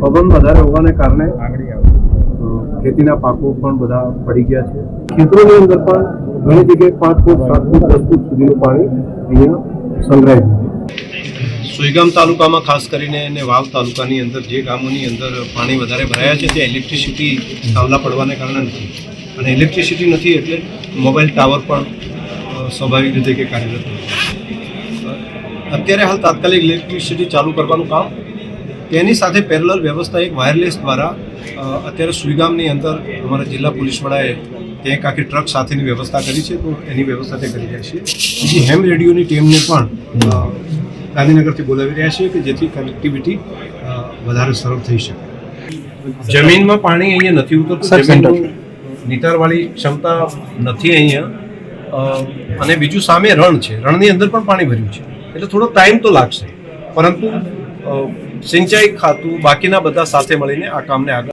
પવન વધારે હોવાને કારણે ખેતીના પાકો પણ બધા પડી ગયા છે. ખેતરોની અંદર પણ ઘણી જગ્યાએ પાંચ ફૂટ સાત ફૂટ દસ ફૂટ સુધીનું પાણી અહીંયા સંગ્રહાય છે. સુઈગામ તાલુકામાં ખાસ કરીને અને વાવ તાલુકાની અંદર જે ગામોની અંદર પાણી વધારે ભરાયા છે ત્યાં ઇલેક્ટ્રિસિટી થાંભલા પડવાને કારણે નથી. અને ઇલેક્ટ્રિસિટી નથી એટલે મોબાઈલ ટાવર પણ સ્વાભાવિક રીતે કે કાર્યરત નથી. અત્યારે હાલ તાત્કાલિક ઇલેક્ટ્રિસિટી ચાલુ કરવાનું કામ તેની સાથે પેરેલલ વ્યવસ્થા એક વાયરલેસ દ્વારા અત્યારે સુઈગામની અંદર અમારા જિલ્લા પોલીસ વડાએ ત્યાં એક આખી ટ્રક સાથેની વ્યવસ્થા કરી છે તો એની વ્યવસ્થા તે કરી રહ્યા છીએ. બીજી હેમ રેડિયોની ટીમને પણ ગાંધીનગરથી બોલાવી રહ્યા છીએ કે જેથી કનેક્ટિવિટી વધારે સરળ થઈ શકે. જમીનમાં પાણી અહીંયા નથી ઉતરતું નિતારવાળી ક્ષમતા નથી અહીંયા. અને બીજું સામે રણ છે રણની અંદર પણ પાણી ભર્યું છે. એટલે થોડો ટાઈમ તો લાગશે. પરંતુ સિંચાઈ ખાતું બાકીના બધા સાથે મળીને આ કામને આગળ